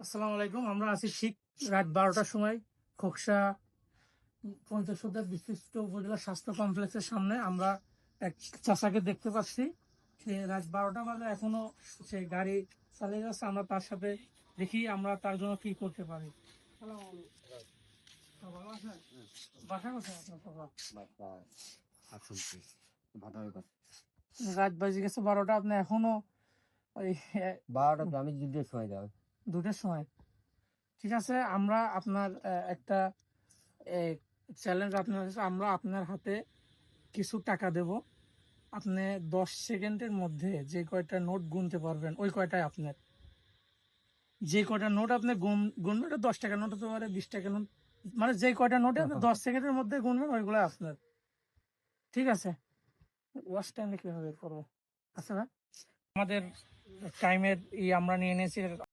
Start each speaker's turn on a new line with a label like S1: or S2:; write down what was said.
S1: আসসালামু আলাইকুম আমরা আছি ঠিক রাত বারোটার সময় খোকসা পঞ্চাশোদ্দার বিশিষ্ট উপজেলা স্বাস্থ্য কমপ্লেক্সের সামনে। আমরা এক চাচাকে দেখতে পাচ্ছি। সে রাত বারোটা বাজে এখনও সে গাড়ি চালিয়ে যাচ্ছে। আমরা তার সাথে দেখি আমরা তার জন্য কি করতে পারি? রাত বাজে গেছে বারোটা আপনি এখনও ওই
S2: বারোটা আমি যুদ্ধের সময় যাও
S1: দুটার সময়। ঠিক আছে, আমরা আপনার একটা চ্যালেঞ্জ আপনার আমরা আপনার হাতে কিছু টাকা দেব। আপনি দশ সেকেন্ডের মধ্যে যে কয়টা নোট গুনতে পারবেন, ওই কয়টাই আপনার? যে কয়টা নোট আপনি গুন, গুনবেন, ওটা দশ টাকা নোট হতে পারে, বিশ টাকা নোট মানে যে কয়টা নোটে আপনি দশ সেকেন্ডের মধ্যে গুনবেন ওইগুলো আপনার। ঠিক আছে? ওয়াশ টাইমে কীভাবে করব? আচ্ছা ভাই। আমাদের টাইমের ই আমরা নিয়ে নিয়েছি।